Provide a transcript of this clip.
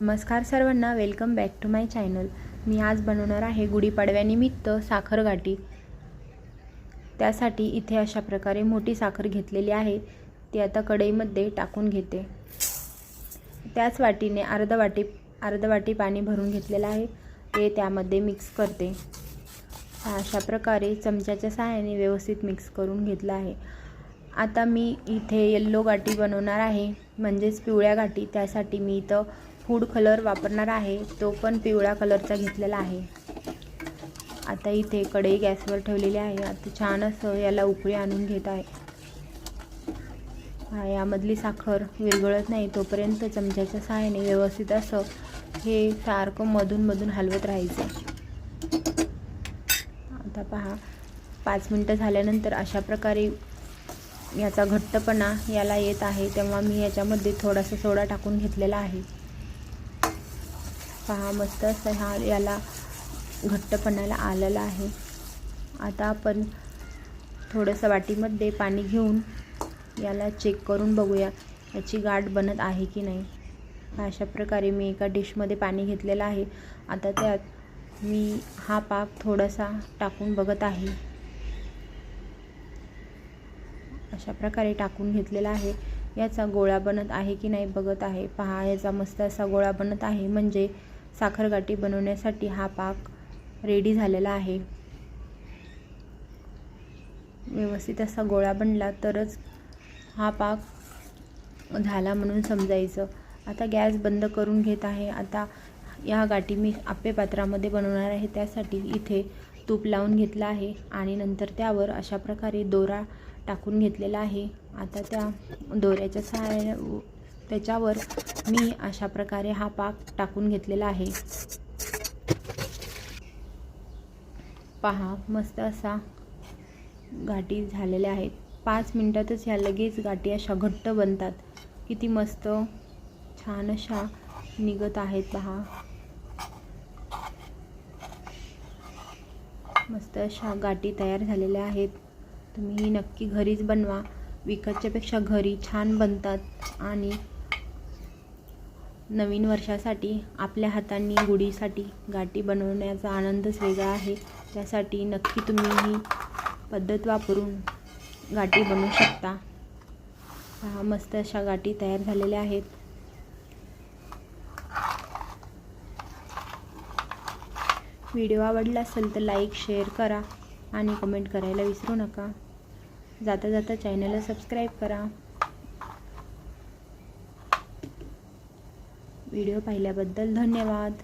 नमस्कार सर्वांना welcome back to my channel मी आज बनवणार आहे गुढीपाडव्यानिमित्त साखर गाठी त्यासाठी इथे अशा प्रकारे मोठी साखर घेतलेली आहे. ती आता कढईमध्ये टाकून घेते. त्याच वाटीने अर्ध वाटी अर्ध वाटी पाणी भरून घेतलेलं आहे. ते त्यामध्ये मिक्स करते. अशा प्रकारे चमच्याच्या सहाय्याने व्यवस्थित मिक्स करून घेतलं आहे. आता मी इथे येल्लो गाठी बनवणार आहे. म्हणजेच पिवळ्या गाठी. त्यासाठी मी इथं फूड कलर वापरणार आहे. तो पण पिवळ्या कलरचा घेतलेला आहे. आता इथे कढई गॅसवर ठेवलेली आहे. आता छान असं याला उकळी आणून घेत आहे. यामधली साखर विरघळत नाही. तोपर्यंत चमच्याच्या सहाय्याने व्यवस्थित असं हे सारखं मधून मधून हलवत राहायचं. आता पहा पाच मिनटं झाल्यानंतर अशा प्रकारे याचा घट्टपणा याला येत आहे तेव्हा मी याच्यामध्ये थोडासा सोडा टाकून घेतलेला आहे. पहा मस्त असं हा याला घट्टपणाला आलेला आहे. आता आपण थोडंसं वाटीमध्ये पाणी घेऊन याला चेक करून बघूया याची गाठ बनत आहे की नाही. अशा प्रकारे मी एका डिशमध्ये पाणी घेतलेलं आहे. आता त्यात मी हा पाक थोडासा टाकून बघत आहे. अशा प्रकारे टाकून घेतलेला आहे. याचा गोळा बनत आहे की नाही बघत आहे. पहा याचा मस्त असा गोळा बनत आहे. म्हणजे साखरगाठी बनवण्यासाठी हा पाक रेडी झालेला आहे. व्यवस्थित असा गोळा बनला तरच हा पाक झाला म्हणून समजायचं. आता गॅस बंद करून घेत आहे. आता या गाठी मी आप्पे पात्रामध्ये बनवणार आहे. त्यासाठी इथे तूप लावून घेतलं आहे आणि नंतर त्यावर अशा प्रकारे दोरा टाकून घेतलेला आहे. आता त्या दोऱ्याच्या सहाय्या त्याच्यावर मी अशा प्रकारे हा पाक टाकून घेतलेला आहे. पहा मस्त असा गाठी झालेल्या आहेत. पाच मिनटातच ह्या लगेच गाठी अशा घट्ट बनतात. किती मस्त छान अशा निघत आहेत पहा. मस्त अशा गाठी तयार झालेल्या आहेत. तुम्ही नक्की घरीच बनवा. विकतच्यापेक्षा घरी छान बनतात आणि नवीन वर्षासाठी आपल्या हातांनी गुढीसाठी गाठी बनवण्याचा आनंदच वेगळा आहे. त्यासाठी नक्की तुम्ही ही पद्धत वापरून गाठी बनवू शकता. मस्त अशा गाठी तयार झालेल्या आहेत. व्हिडिओ आवडला असेल तर लाईक शेअर करा आणि कमेंट करायला विसरू नका. जाता जाता चॅनलला सबस्क्राईब करा. व्हिडिओ पाहिल्याबद्दल धन्यवाद.